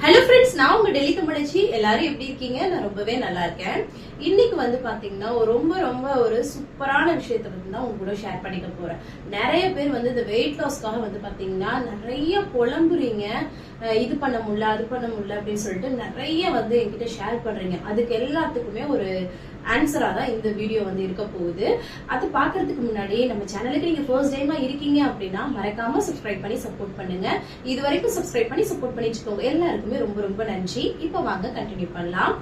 Hello friends நான் உங்க டெல்லி தமிழச்சி. எல்லாரும் எப்படி இருக்கீங்க? நான் ரொம்பவே நல்லா இருக்கேன். இன்னைக்கு வந்து பாத்தீங்கன்னா ரொம்ப ரொம்ப ஒரு சூப்பரான விஷயத்தை பத்தி தான் உங்க கூட ஷேர் பண்ணிக்க போறேன். நிறைய பேர் வந்து இந்த வெயிட் லாஸ்க்காக வந்து பாத்தீங்கன்னா நிறைய புலம்புறீங்க. இது பண்ண முடியல அது பண்ண முடியல அப்படின்னு சொல்லிட்டு நிறைய வந்து என்கிட்ட ஷேர் பண்றீங்க. அதுக்கு எல்லாத்துக்குமே ஒரு ஆன்சராக தான் இந்த வீடியோ வந்து இருக்க போகுது. அது பார்க்கறதுக்கு முன்னாடி நம்ம சேனலுக்கு நீங்க ஃபர்ஸ்ட் டைமா இருக்கீங்க அப்படின்னா மறக்காம சப்ஸ்கிரைப் பண்ணி சப்போர்ட் பண்ணுங்க. இது வரைக்கும் சப்ஸ்கிரைப் பண்ணி சப்போர்ட் பண்ணி வச்சுக்கோங்க எல்லாருக்குமே ரொம்ப ரொம்ப நன்றி. இப்போ வாங்க கண்டினியூ பண்ணலாம்.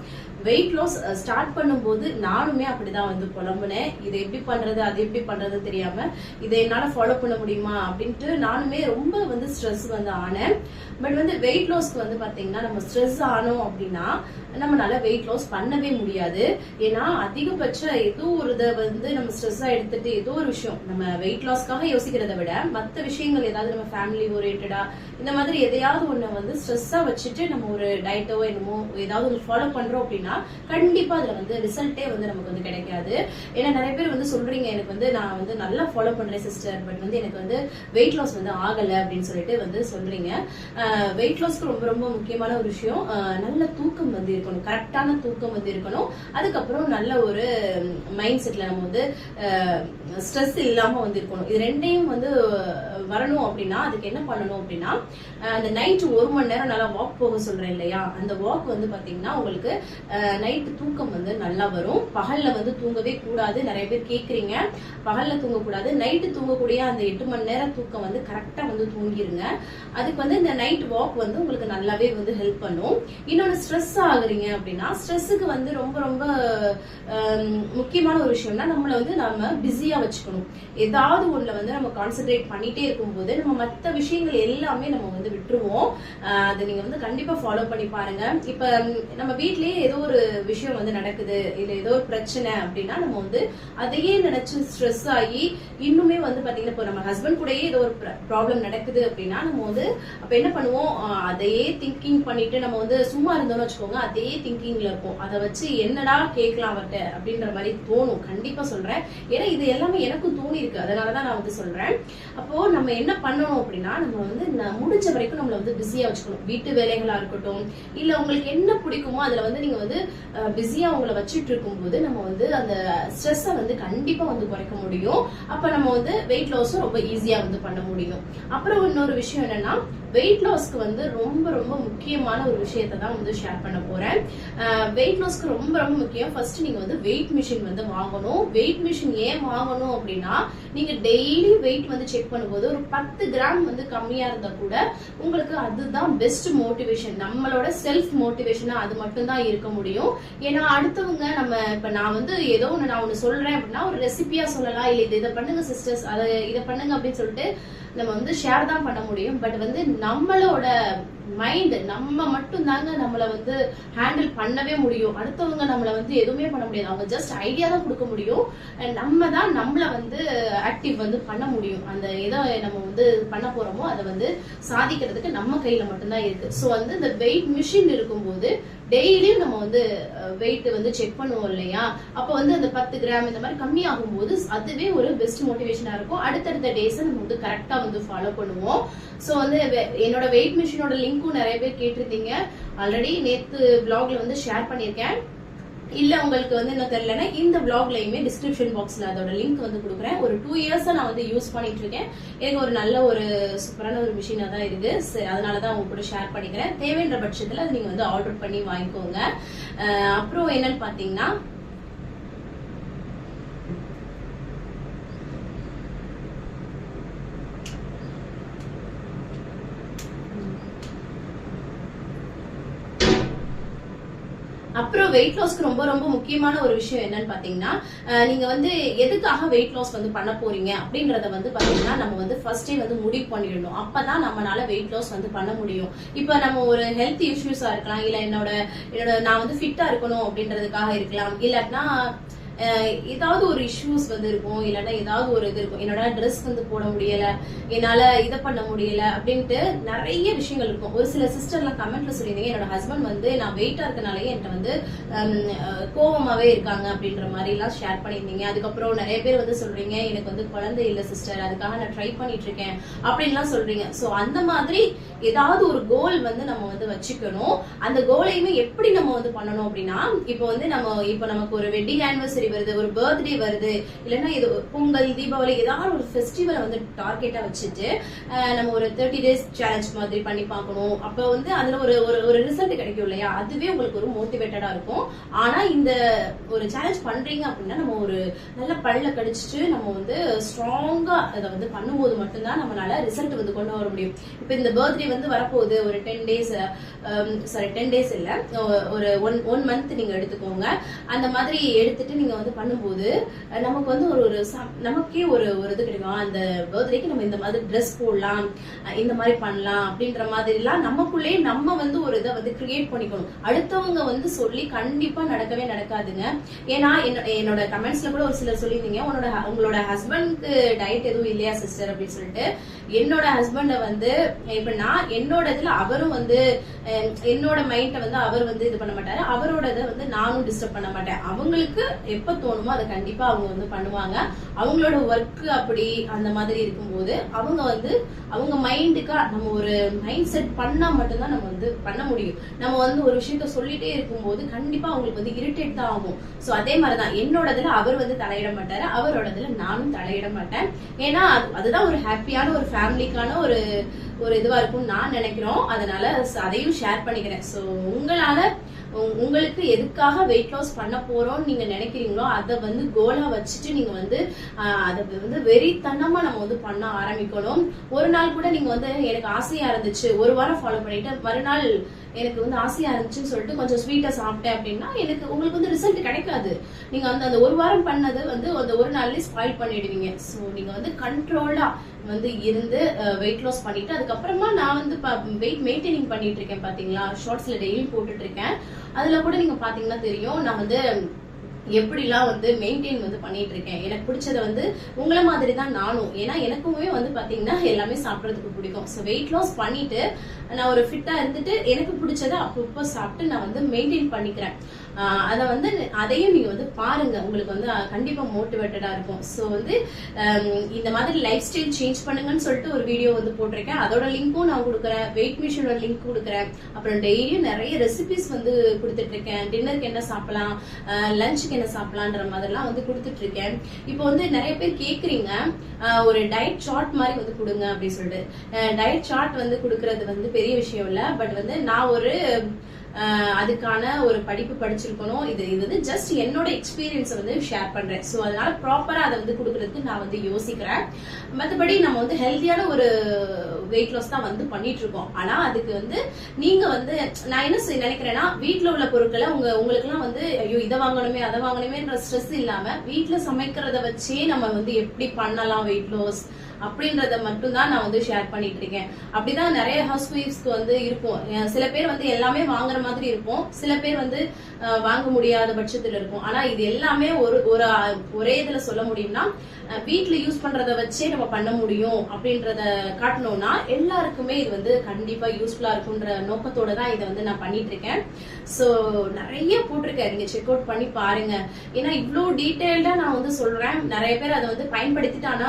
வெயிட் லாஸ் ஸ்டார்ட் பண்ணும்போது நானுமே அப்படிதான் வந்து புலம்புனேன். இதை எப்படி பண்றது அது எப்படி பண்றது தெரியாம இதை என்னால ஃபாலோ பண்ண முடியுமா அப்படின்ட்டு நானுமே ரொம்ப வந்து ஸ்ட்ரெஸ் வந்து ஆனேன். பட் வந்து வெயிட் லாஸ்க்கு வந்து பாத்தீங்கன்னா நம்ம ஸ்ட்ரெஸ் ஆனோம் அப்படின்னா நம்மளால வெயிட் லாஸ் பண்ணவே முடியாது. ஏன்னா அதிகபட்ச ஏதோ ஒரு இதை வந்து நம்ம ஸ்ட்ரெஸ்ஸா எடுத்துட்டு ஏதோ ஒரு விஷயம் நம்ம வெயிட் லாஸ்க்காக யோசிக்கிறத விட மற்ற விஷயங்கள் ஏதாவது நம்ம ஃபேமிலி ஓரியன்டா இந்த மாதிரி எதையாவது ஒண்ணு வந்து ஸ்ட்ரெஸ்ஸா வச்சுட்டு நம்ம ஒரு டயட்டோ என்னமோ ஏதாவது ஒன்று ஃபாலோ பண்றோம் அப்படின்னா கண்டிப்பா அதுல வந்து ரிசல்ட்டே வந்து நமக்கு வந்து கிடைக்காது. ஏன்னா நிறைய பேர் வந்து சொல்றீங்க எனக்கு வந்து நான் வந்து நல்லா ஃபாலோ பண்றேன் சிஸ்டர் பட் வந்து எனக்கு வந்து வெயிட் லாஸ் வந்து ஆகல அப்படின்னு சொல்லிட்டு வந்து சொல்றீங்க. வெயிட் லாஸ்க்கு ரொம்ப ரொம்ப முக்கியமான ஒரு விஷயம் நல்ல தூக்கம் வந்து இருக்கணும் கரெக்டான தூக்கம் வந்து இருக்கணும். அதுக்கப்புறம் நல்ல ஒரு மைண்ட் செட்ல நம்ம வந்து ஸ்ட்ரெஸ் இல்லாம வந்து இருக்கணும். இது ரெண்டையும் வந்து வரணும் அப்படின்னா அதுக்கு என்ன பண்ணணும் அப்படின்னா அந்த நைட் ஒரு மணி நேரம் நல்லா வாக் போக சொல்றேன் இல்லையா? அந்த வாக் வந்து பாத்தீங்கன்னா உங்களுக்கு நைட்டு தூக்கம் வந்து நல்லா வரும். பகல்ல வந்து தூங்கவே கூடாது. நிறைய பேர் கேட்குறீங்க பகல்ல தூங்கக்கூடாது. நைட்டு தூங்கக்கூடிய அந்த எட்டு மணி நேரம் தூக்கம் வந்து கரெக்டாக வந்து தூங்கிருங்க. அதுக்கு வந்து இந்த நைட் வாக் வந்து உங்களுக்கு நல்லாவே வந்து ஹெல்ப் பண்ணும். இன்னொன்று ஸ்ட்ரெஸ் ஆகுறீங்க அப்படின்னா ஸ்ட்ரெஸ்ஸுக்கு வந்து ரொம்ப ரொம்ப முக்கியமான ஒரு விஷயம்னா நம்மளை வந்து நம்ம பிஸியாக வச்சுக்கணும். ஏதாவது ஒன்றில் வந்து நம்ம கான்சென்ட்ரேட் பண்ணிட்டே இருக்கும்போது நம்ம மற்ற விஷயங்கள் எல்லாமே நம்ம வந்து விட்டுருவோம். அதை நீங்கள் வந்து கண்டிப்பாக ஃபாலோ பண்ணி பாருங்க. இப்போ நம்ம வீட்லேயே ஏதோ ஒரு விஷயம் வந்து நடக்குது இல்ல ஏதோ ஒரு பிரச்சனை அப்படின்னா நம்ம வந்து அதையே நினைச்சு ஸ்ட்ரெஸ் ஆகி இன்னுமே வந்து பாத்தீங்கன்னா இப்போ நம்ம ஹஸ்பண்ட் கூடயே ஏதோ ஒரு ப்ராப்ளம் நடக்குது அப்படின்னா நம்ம வந்து அப்ப என்ன பண்ணுவோம்? அதையே திங்கிங் பண்ணிட்டு நம்ம வந்து சும்மா இருந்தோம்னு வச்சுக்கோங்க அதே திங்கிங்ல இருப்போம். அதை வச்சு என்னடா கேட்கலாம் அவர்கிட்ட அப்படின்ற மாதிரி தோணும். கண்டிப்பா சொல்றேன். ஏன்னா இது எல்லாமே எனக்கும் தோணி இருக்கு அதனாலதான் நான் வந்து சொல்றேன். அப்போ நம்ம என்ன பண்ணணும் அப்படின்னா நம்ம வந்து முடிஞ்ச வரைக்கும் நம்மள வந்து பிஸியா வச்சுக்கணும். வீட்டு வேலைகளா இருக்கட்டும் இல்ல உங்களுக்கு என்ன பிடிக்குமோ அதுல வந்து நீங்க வந்து பிஸியா உங்களை வச்சுட்டு இருக்கும்போது நம்ம வந்து அந்த ஸ்ட்ரெஸ்ஸை வந்து கண்டிப்பா வந்து குறைக்க முடியும். அப்ப நம்ம வந்து வெயிட் லாஸும் ரொம்ப ஈஸியா வந்து பண்ண முடியும். அப்புறம் இன்னொரு விஷயம் என்னன்னா வெயிட் லாஸ்க்கு வந்து ரொம்ப ரொம்ப முக்கியமான ஒரு விஷயத்தை தான் வந்து ஷேர் பண்ண போறேன். வெயிட் லாஸ்க்கு ரொம்ப ரொம்ப முக்கியம். ஃபர்ஸ்ட் நீங்க வந்து வெயிட் மிஷின் வந்து வாங்கணும். வெயிட் மிஷின் ஏன் வாங்கணும் அப்படின்னா நீங்க டெய்லி வெயிட் வந்து செக் பண்ணும்போது ஒரு பத்து கிராம் வந்து கம்மியா இருந்தா கூட உங்களுக்கு அதுதான் பெஸ்ட் மோட்டிவேஷன் நம்மளோட செல்ஃப் மோட்டிவேஷனா அது மட்டும் தான் இருக்க முடியும். ஏன்னா அடுத்தவங்க நம்ம இப்ப நான் வந்து ஏதோ ஒன்று நான் ஒன்று சொல்றேன் அப்படின்னா ஒரு ரெசிபியா சொல்லலாம். இல்லை இதை பண்ணுங்க சிஸ்டர்ஸ் அதை இதை பண்ணுங்க அப்படின்னு சொல்லிட்டு நம்ம வந்து ஷேர் தான் பண்ண முடியும். பட் வந்து நம்மளோட மைண்ட் நம்ம மட்டும் தாங்க நம்மள வந்து ஹேண்டில் பண்ணவே முடியும். அடுத்தவங்க நம்மள வந்து எதுவுமே பண்ண முடியாது. அவங்க ஜஸ்ட் ஐடியா தான் கொடுக்க முடியும். நம்ம தான் நம்மள வந்து ஆக்டிவ் வந்து பண்ண முடியும். அந்த எதை நம்ம வந்து பண்ண போறோமோ அதை வந்து சாதிக்கிறதுக்கு நம்ம கையில மட்டும்தான் இருக்கு. ஸோ வந்து இந்த வெயிட் மிஷின் இருக்கும்போது டெய்லியும் நம்ம வந்து வெயிட் வந்து செக் பண்ணுவோம் இல்லையா? அப்போ வந்து அந்த பத்து கிராம் இந்த மாதிரி கம்மி ஆகும்போது அதுவே ஒரு பெஸ்ட் மோட்டிவேஷனா இருக்கும். அடுத்தடுத்த டேஸ் நம்ம வந்து கரெக்டா வந்து ஃபாலோ பண்ணுவோம். ஸோ வந்து வெ- என்னோட வெயிட் மிஷினோட லிங்க் லிங்க்கும் நிறைய பேர் கேட்டிருந்தீங்க. ஆல்ரெடி நேத்து பிளாக்ல வந்து ஷேர் பண்ணியிருக்கேன். இல்ல உங்களுக்கு வந்து என்ன தெரியலன்னா இந்த பிளாக்லயுமே டிஸ்கிரிப்ஷன் பாக்ஸ்ல அதோட லிங்க் வந்து கொடுக்குறேன். ஒரு டூ இயர்ஸா நான் வந்து யூஸ் பண்ணிட்டு இருக்கேன் எனக்கு ஒரு நல்ல ஒரு சூப்பரான ஒரு மிஷினா தான் இருக்கு. சரி, அதனாலதான் உங்க கூட ஷேர் பண்ணிக்கிறேன். தேவைன்ற பட்சத்துல அது நீங்க வந்து ஆர்டர் பண்ணி வாங்கிக்கோங்க. அப்புறம் என்னன்னு பாத்தீங்கன்னா அப்புறம் வெயிட் லாஸ்க்கு ரொம்ப ரொம்ப முக்கியமான ஒரு விஷயம் என்னன்னு பாத்தீங்கன்னா நீங்க வந்து எதுக்காக வெயிட் லாஸ் வந்து பண்ண போறீங்க அப்படின்றத வந்து பாத்தீங்கன்னா நம்ம வந்து ஃபர்ஸ்டே வந்து முடிவு பண்ணிடணும். அப்பதான் நம்மளால வெயிட் லாஸ் வந்து பண்ண முடியும். இப்ப நம்ம ஒரு ஹெல்த் இஷ்யூஸா இருக்கலாம் இல்ல என்னோட என்னோட நான் வந்து ஃபிட்டா இருக்கணும் அப்படின்றதுக்காக இருக்கலாம். இல்லாட்டினா ஏதாவது ஒரு இஷ்யூஸ் வந்து இருக்கும் இல்லைன்னா ஏதாவது ஒரு இது இருக்கும். என்னோட ட்ரெஸ் வந்து போட முடியல என்னால இதை பண்ண முடியல அப்படின்ட்டு நிறைய விஷயங்கள் இருக்கும். ஒரு சில சிஸ்டர்லாம் கமெண்ட்ல சொல்லியிருந்தீங்க என்னோட ஹஸ்பண்ட் வந்து நான் வெயிட்டா இருக்கனாலே என்கிட்ட வந்து கோபமாவே இருக்காங்க அப்படின்ற மாதிரி எல்லாம் ஷேர் பண்ணியிருந்தீங்க. அதுக்கப்புறம் நிறைய பேர் வந்து சொல்றீங்க எனக்கு வந்து குழந்தை இல்லை சிஸ்டர் அதுக்காக நான் ட்ரை பண்ணிட்டு இருக்கேன் அப்படின்லாம் சொல்றீங்க. ஸோ அந்த மாதிரி ஏதாவது ஒரு கோல் வந்து நம்ம வந்து வச்சுக்கணும். அந்த கோலையுமே எப்படி நம்ம வந்து பண்ணணும் அப்படின்னா இப்போ வந்து நம்ம இப்போ நமக்கு ஒரு வெட்டிங் ஆனிவர்சரி வருது ஒரு பர்த்டே வருது இல்லைன்னா இது ஒரு பொங்கல் தீபாவளி ஏதாவது ஒரு ஃபெஸ்டிவலை வந்து டார்கெட்டா வச்சுட்டு நம்ம ஒரு தேர்ட்டி டேஸ் சேலஞ்ச் மாதிரி பண்ணி பார்க்கணும். அப்போ வந்து அதுல ஒரு ஒரு ஒரு ரிசல்ட் கிடைக்கும் இல்லையா? அதுவே உங்களுக்கு ஒரு மோட்டிவேட்டடா இருக்கும். ஆனா இந்த ஒரு சேலஞ்ச் பண்றீங்க அப்படின்னா நம்ம ஒரு நல்ல பல்ல கடிச்சிட்டு நம்ம வந்து ஸ்ட்ராங்கா அதை வந்து பண்ணும்போது மட்டும்தான் நம்மளால ரிசல்ட் வந்து கொண்டு வர முடியும். இப்போ இந்த பர்த்டே வந்து வரப்போகுது ஒரு ten days sorry ten days இல்லை ஒரு ஒன் ஒன் மந்த் நீங்க எடுத்துக்கோங்க. அந்த மாதிரி எடுத்துட்டு நீங்க வந்து பண்ணும்போது நமக்கு வந்து ஒரு ஒரு நமக்கே ஒரு ஒரு இது கிடைக்கும். அந்த பர்த்டேக்கு நம்ம இந்த மாதிரி ட்ரெஸ் போடலாம் இந்த மாதிரி பண்ணலாம் அப்படின்ற மாதிரி எல்லாம் நம்ம வந்து ஒரு இதை வந்து கிரியேட் பண்ணிக்கணும். அடுத்தவங்க வந்து சொல்லி கண்டிப்பா நடக்கவே நடக்காதுங்க. ஏன்னா என்ன- என்னோட கமெண்ட்ஸ்ல கூட ஒரு சிலர் சொல்லியிருந்தீங்க உன்னோட உங்களோட ஹஸ்பண்ட்க்கு டயட் எதுவும் இல்லையா சிஸ்டர் அப்படின்னு சொல்லிட்டு. என்னோட ஹஸ்பண்டை வந்து எப்படின்னா என்னோட இதுல அவரும் வந்து என்னோட மைண்டை வந்து அவர் வந்து இது பண்ண மாட்டாரு. அவரோட இதை வந்து நானும் டிஸ்டர்ப் பண்ண மாட்டேன். அவங்களுக்கு எப்ப தோணுமோ அதை கண்டிப்பா அவங்க வந்து பண்ணுவாங்க. அவங்களோட ஒர்க் அப்படி அந்த மாதிரி இருக்கும்போது அவங்க வந்து அவங்க மைண்டுக்கா நம்ம ஒரு மைண்ட் செட் பண்ணா மட்டும்தான் நம்ம வந்து பண்ண முடியும். நம்ம வந்து ஒரு விஷயத்த சொல்லிட்டே இருக்கும்போது கண்டிப்பா அவங்களுக்கு வந்து இரிட்டேட் தான் ஆகும். சோ அதே மாதிரிதான் என்னோடதுல அவர் வந்து தலையிட மாட்டாரு அவரோடதுல நானும் தலையிட மாட்டேன். ஏன்னா அதுதான் ஒரு ஹாப்பியான ஒரு ஃபேமிலிக்கான ஒரு ஒரு இதுவா இருக்கும்னு நான் நினைக்கிறோம். அதனால அதையும் ஷேர் பண்ணிக்கிறேன். சோ உங்களால உங்களுக்கு எதுக்காக வெயிட் லாஸ் பண்ண போறோம்னு நீங்க நினைக்கிறீங்களோ அதை வந்து கோலா வச்சுட்டு நீங்க வந்து அதை வந்து வெறித்தனமா நம்ம வந்து பண்ண ஆரம்பிக்கணும். ஒரு நாள் கூட நீங்க வந்து எனக்கு ஆசையா இருந்துச்சு ஒரு வாரம் ஃபாலோ பண்ணிட்டு மறுநாள் எனக்கு வந்து ஆசையா இருந்துச்சுன்னு சொல்லிட்டு கொஞ்சம் ஸ்வீட்டா சாப்பிட்டேன் அப்படின்னா எனக்கு உங்களுக்கு வந்து ரிசல்ட் கிடைக்காது. நீங்க அந்த அந்த ஒரு வாரம் பண்ணது வந்து அந்த ஒரு நாள்லயே ஸ்பாயில் பண்ணிடுவீங்க. சோ நீங்க வந்து கண்ட்ரோலா வந்து இருந்து வெயிட் லாஸ் பண்ணிட்டு அதுக்கப்புறமா நான் வந்து வெயிட் மெயின்டைனிங் பண்ணிட்டு இருக்கேன் பாத்தீங்களா? ஷார்ட்ஸ்ல டெய்லியும் போட்டுட்டு இருக்கேன். அதுல கூட நீங்க பாத்தீங்கன்னா தெரியும் நான் வந்து எப்படிலாம் வந்து மெயின்டைன் வந்து பண்ணிட்டு இருக்கேன் எனக்கு பிடிச்சத வந்து உங்களை மாதிரி தான் நானும். ஏன்னா எனக்குமே வந்து பாத்தீங்கன்னா எல்லாமே சாப்பிடறதுக்கு பிடிக்கும். ஸோ வெயிட் லாஸ் பண்ணிட்டு நான் ஒரு ஃபிட்டா இருந்துட்டு எனக்கு பிடிச்சத அப்பப்போ சாப்பிட்டு நான் வந்து மெயின்டைன் பண்ணிக்கிறேன். அதை வந்து அதையும் நீங்க வந்து பாருங்க. உங்களுக்கு வந்து கண்டிப்பாக கண்டிப்பா மோட்டிவேட்டடா இருக்கும். ஸோ வந்து இந்த மாதிரி லைஃப் ஸ்டைல் சேஞ்ச் பண்ணுங்கன்னு சொல்லிட்டு ஒரு வீடியோ வந்து போட்டிருக்கேன். அதோட லிங்க்கும் நான் கொடுக்குறேன். வெயிட் மிஷினோட லிங்க் கொடுக்குறேன். அப்புறம் டெய்லியும் நிறைய ரெசிபிஸ் வந்து கொடுத்துட்டு இருக்கேன் டின்னருக்கு என்ன சாப்பிடலாம் லஞ்சுக்கு என்ன சாப்பிடலான்ற மாதிரிலாம் வந்து கொடுத்துட்டு இருக்கேன் இப்போ வந்து நிறைய பேர் கேக்குறீங்க ஒரு டயட் சார்ட் மாதிரி வந்து கொடுங்க அப்படின்னு சொல்லிட்டு. டயட் சார்ட் வந்து கொடுக்கறது வந்து பெரிய விஷயம் இல்லை. பட் வந்து நான் ஒரு அதுக்கான ஒரு படிப்பு படிச்சிருக்கணும். இது இது வந்து ஜஸ்ட் என்னோட எக்ஸ்பீரியன்ஸை வந்து ஷேர் பண்றேன். ஸோ அதனால ப்ராப்பரா அதை வந்து கொடுக்கறதுக்கு நான் வந்து யோசிக்கிறேன். மற்றபடி நம்ம வந்து ஹெல்த்தியான ஒரு வெயிட் லாஸ் தான் வந்து பண்ணிட்டு இருக்கோம் ஆனா அதுக்கு வந்து நீங்க வந்து நான் என்ன நினைக்கிறேன்னா வீட்டில் உள்ள பொருட்களை உங்க உங்களுக்குலாம் வந்து ஐயோ இதை வாங்கணுமே அதை வாங்கணுமேன்ற ஸ்ட்ரெஸ் இல்லாம வீட்டில் சமைக்கிறத வச்சே நம்ம வந்து எப்படி பண்ணலாம் வெயிட் லாஸ் அப்படின்றத மட்டும் தான் நான் வந்து ஷேர் பண்ணிட்டு இருக்கேன். அப்படிதான் நிறைய ஹவுஸ் ஒய்ஃப்ஸ்க்கு வந்து இருக்கும். சில பேர் வந்து எல்லாமே வாங்குற மாதிரி இருக்கும். சில பேர் வந்து வாங்க முடியாத பட்சத்துல இருக்கும். ஆனா இது எல்லாமே ஒரு ஒரு ஒரே இதுல சொல்ல முடியும்னா வீட்டுல யூஸ் பண்றத வச்சே நம்ம பண்ண முடியும் அப்படின்றத காட்டணும்னா எல்லாருக்குமே இது வந்து கண்டிப்பா யூஸ்ஃபுல்லா இருக்குன்ற நோக்கத்தோட தான் இதை வந்து நான் பண்ணிட்டு இருக்கேன். சோ நிறைய போட்டிருக்கேன். நீங்க செக் அவுட் பண்ணி பாருங்க. ஏன்னா இவ்வளோ டீட்டெயில்டா நான் வந்து சொல்றேன். நிறைய பேர் அதை வந்து பயன்படுத்திட்டு ஆனா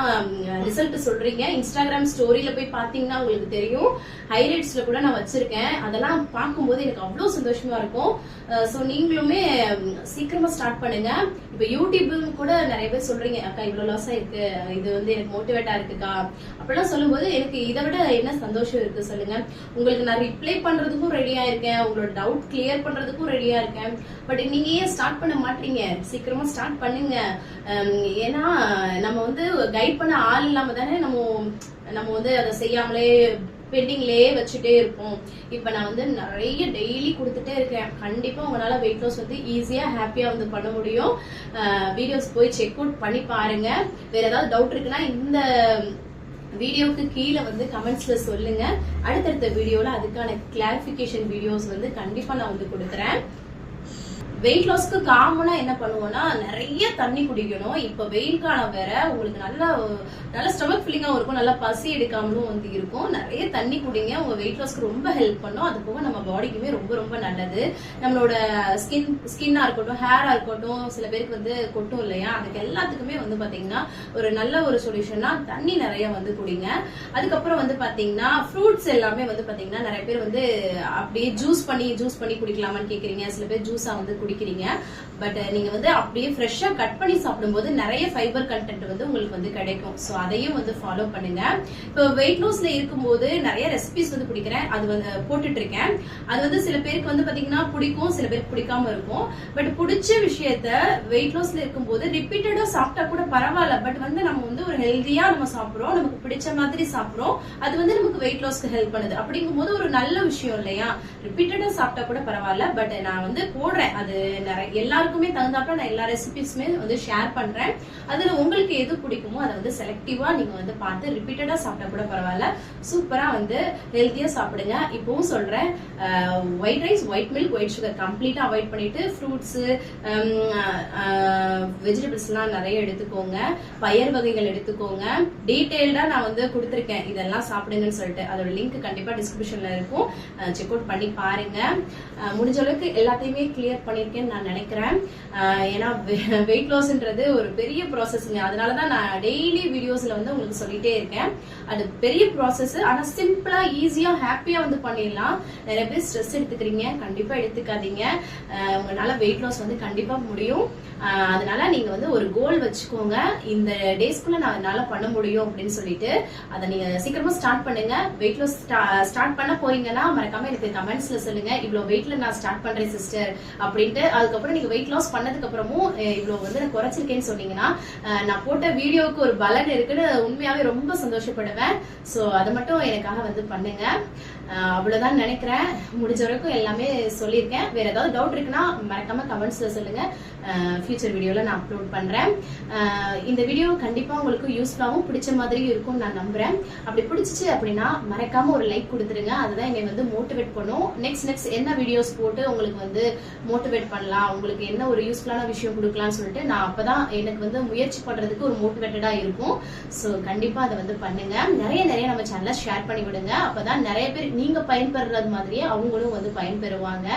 ரிசல்ட் சொல்றீங்க. இன்ஸ்டாகிராம் ஸ்டோரியில போய் பாத்தீங்கன்னா உங்களுக்கு தெரியும். ஹைலைட்ஸ்ல கூட நான் வச்சிருக்கேன். அதெல்லாம் பார்க்கும்போது எனக்கு அவ்வளவு சந்தோஷமா இருக்கும். ஸோ நீங்களுமே சீக்கிரமா ஸ்டார்ட் பண்ணுங்க. இப்ப யூடியூப் கூட நிறைய பேர் சொல்றீங்க அக்கா இவ்வளவு லாஸா இருக்கு இது வந்து எனக்கு மோட்டிவேட்டா இருக்குக்கா. அப்படிலாம் சொல்லும்போது எனக்கு இதை விட என்ன சந்தோஷம் இருக்கு சொல்லுங்க. உங்களுக்கு நான் ரிப்ளை பண்றதுக்கும் ரெடியா இருக்கேன் உங்களோட டவுட் கிளியர் பண்றதுக்கும் ரெடியா இருக்கேன் பட் நீங்க ஏன் ஸ்டார்ட் பண்ண மாட்டீங்க? சீக்கிரமா ஸ்டார்ட் பண்ணுங்க. ஏன்னா நம்ம வந்து கைட் பண்ண ஆள் இல்லாம தானே நம்ம நம்ம வந்து அதை செய்யாமலே பெண்டிங்லயே வச்சுட்டே இருப்போம். இப்ப நான் வந்து நிறைய டெய்லி கொடுத்துட்டே இருக்கேன். கண்டிப்பா உங்களால வெயிட் லாஸ் வந்து ஈஸியா ஹாப்பியா வந்து பண்ண முடியும். வீடியோஸ் போய் செக் அவுட் பண்ணி பாருங்க. வேற ஏதாவது டவுட் இருக்குன்னா இந்த வீடியோக்கு கீழே வந்து கமெண்ட்ஸ்ல சொல்லுங்க. அடுத்தடுத்த வீடியோல அதுக்கான கிளாரிபிகேஷன் வீடியோஸ் வந்து கண்டிப்பா நான் வந்து கொடுக்குறேன். வெயிட் லாஸ்க்கு காமனா என்ன பண்ணுவோம்னா நிறைய தண்ணி குடிக்கணும். இப்ப வெயில் காலம் வேற உங்களுக்கு நல்லா நல்ல ஸ்டமக் ஃபீலிங்காகவும் இருக்கும் நல்லா பசி எடுக்காமலும் வந்து இருக்கும். நிறைய தண்ணி குடிங்க உங்க வெயிட் லாஸ்க்கு ரொம்ப ஹெல்ப் பண்ணும். அது போக நம்ம பாடிக்குமே ரொம்ப ரொம்ப நல்லது. நம்மளோட ஸ்கின் ஸ்கின்னா இருக்கட்டும் ஹேரா இருக்கட்டும் சில பேருக்கு வந்து கொட்டும் இல்லையா? அதுக்கு எல்லாத்துக்குமே வந்து பாத்தீங்கன்னா ஒரு நல்ல ஒரு சொல்யூஷன்னா தண்ணி நிறைய வந்து குடிங்க. அதுக்கப்புறம் வந்து பாத்தீங்கன்னா ஃப்ரூட்ஸ் எல்லாமே வந்து பாத்தீங்கன்னா நிறைய பேர் வந்து அப்படியே ஜூஸ் பண்ணி ஜூஸ் பண்ணி குடிக்கலாமான்னு கேக்குறீங்க. சில பேர் ஜூஸா வந்து குடிக்கிறீங்க பட் நீங்க வந்து அப்படியே ஃப்ரெஷ்ஷா கட் பண்ணி சாப்பிடும்போது நிறைய ஃபைபர் கண்டென்ட் வந்து உங்களுக்கு வந்து கிடைக்கும். ஸோ அதையும் வந்து ஃபாலோ பண்ணுங்க. இப்போ வெயிட் லாஸ்ல இருக்கும்போது நிறைய ரெசிபிஸ் வந்து பிடிக்கிறேன். அது வந்து போட்டுட்டு இருக்கேன் அது வந்து சில பேருக்கு வந்து பாத்தீங்கன்னா பிடிக்கும் சில பேருக்கு பிடிக்காம இருக்கும். பட் பிடிச்ச விஷயத்த வெயிட் லாஸ்ல இருக்கும்போது ரிப்பீட்டடா சாப்பிட்டா கூட பரவாயில்ல. பட் வந்து நம்ம வந்து ஒரு ஹெல்தியா நம்ம சாப்பிடுறோம். நமக்கு பிடிச்ச மாதிரி சாப்பிடுறோம். அது வந்து நமக்கு வெயிட் லாஸ்க்கு ஹெல்ப் பண்ணுது. அப்படிங்கும்போது ஒரு நல்ல விஷயம் இல்லையா? ரிப்பீட்டடா சாப்பிட்டா கூட பரவாயில்ல. பட் நான் வந்து போடுறேன். அது நிறைய எல்லாருக்குமே தகுந்தாப்புல நான் எல்லா ரெசிபிஸுமே வந்து ஷேர் பண்றேன். அதுல உங்களுக்கு எது பிடிக்குமோ அதை வந்து செலக்டிவா நீங்க வந்து பார்த்து ரிப்பீட்டடா சாப்பிட்டா கூட பரவாயில்ல. சூப்பரா வந்து ஹெல்த்தியா சாப்பிடுங்க. இப்பவும் சொல்றேன் white rice white milk white sugar கம்ப்ளீட்டா அவாய்ட் பண்ணிட்டு ஃப்ரூட்ஸ் வெஜிடபிள்ஸ் எல்லாம் நிறைய எடுத்துக்கோங்க. பயர் வகைகள் எடுத்துக்கோங்க. டீட்டெயில்டாக நான் வந்து கொடுத்துருக்கேன். இதெல்லாம் சாப்பிடுங்கன்னு சொல்லிட்டு. அதோட லிங்க் கண்டிப்பா டிஸ்கிரிப்ஷன்ல இருக்கும். செக் அவுட் பண்ணி பாருங்க. முடிஞ்ச அளவுக்கு எல்லாத்தையுமே கிளியர் பண்ணிருக்கேன்னு நான் நினைக்கிறேன். ஏன்னா வெயிட் லாஸ்ன்றது ஒரு பெரிய ப்ராசஸ்ங்க அதனாலதான் நான் டெய்லி வீடியோஸில் வந்து உங்களுக்கு சொல்லிட்டே இருக்கேன். அது பெரிய ப்ராசஸ் ஆனால் சிம்பிளாக ஈஸியாக ஹாப்பியாக வந்து பண்ணிடலாம். நிறைய பேர் ஸ்ட்ரெஸ் எடுத்துக்கிறீங்க. கண்டிப்பாக எடுத்துக்காதீங்க. உங்களால் வெயிட் லாஸ் வந்து கண்டிப்பாக முடியும். அதனால நீங்க வந்து ஒரு கோல் வச்சுக்கோங்க. இந்த டேஸ்க்குள்ள நான் என்னால பண்ண முடியும் அப்படின்னு சொல்லிட்டு அதை நீங்க சீக்கிரமா ஸ்டார்ட் பண்ணுங்க. வெயிட் லாஸ் ஸ்டார்ட் பண்ண போறீங்கன்னா மறக்காம எனக்கு கமெண்ட்ஸ்ல சொல்லுங்க. இவ்வளவு வெயிட்ல நான் ஸ்டார்ட் பண்றேன் சிஸ்டர் அப்படின்னு பண்ணிட்டு அதுக்கப்புறம் நீங்க வெயிட் லாஸ் பண்ணதுக்கு அப்புறமும் இவ்வளவு வந்து நான் குறைச்சிருக்கேன்னு சொன்னீங்கன்னா நான் போட்ட வீடியோவுக்கு ஒரு பலன் இருக்குன்னு உண்மையாவே ரொம்ப சந்தோஷப்படுவேன். சோ அதை மட்டும் எனக்காக வந்து பண்ணுங்க. அவ்வளோதான் அவ்வளவுதான் நினைக்கிறேன். முடிஞ்ச வரைக்கும் எல்லாமே சொல்லியிருக்கேன். வேற ஏதாவது டவுட் இருக்குன்னா மறக்காம கமெண்ட்ஸ்ல சொல்லுங்க. ஃபியூச்சர் வீடியோல நான் அப்லோட் பண்றேன். இந்த வீடியோ கண்டிப்பா உங்களுக்கு யூஸ்ஃபுல்லாகவும் பிடிச்ச மாதிரியும் இருக்கும் நான் நம்புறேன். அப்படி பிடிச்சிச்சு அப்படின்னா மறக்காம ஒரு லைக் கொடுத்துருங்க. அதுதான் என்னை வந்து மோட்டிவேட் பண்ணும். நெக்ஸ்ட் நெக்ஸ்ட் என்ன வீடியோஸ் போட்டு உங்களுக்கு வந்து மோட்டிவேட் பண்ணலாம்? உங்களுக்கு என்ன ஒரு யூஸ்ஃபுல்லான விஷயம் கொடுக்கலாம்னு சொல்லிட்டு நான் அப்பதான் எனக்கு வந்து முயற்சி பண்றதுக்கு ஒரு மோட்டிவேட்டடா இருக்கும். ஸோ கண்டிப்பா அதை வந்து பண்ணுங்க. நிறைய நிறைய நம்ம சேனலை ஷேர் பண்ணி விடுங்க அப்பதான் நிறைய பேர் நீங்க பயன்பெறுறது மாதிரியே அவங்களும் வந்து பயன்பெறுவாங்க.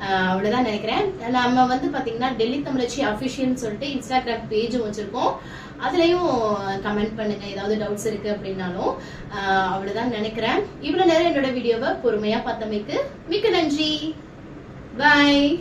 அஹ் அவ்வளவுதான் நினைக்கிறேன். நம்ம வந்து பாத்தீங்கன்னா டெல்லி தமிழச்சி அபிஷியல்னு சொல்லிட்டு இன்ஸ்டாகிராம் பேஜும் வச்சிருக்கோம். அதுலயும் கமெண்ட் பண்ணுங்க. ஏதாவது டவுட்ஸ் இருக்கு அப்படின்னாலும். அஹ் அவ்வளவுதான் நினைக்கிறேன். இவ்வளவு நேரம் என்னோட வீடியோவை பொறுமையா பார்த்தமைக்கு மிக்க நன்றி. பாய்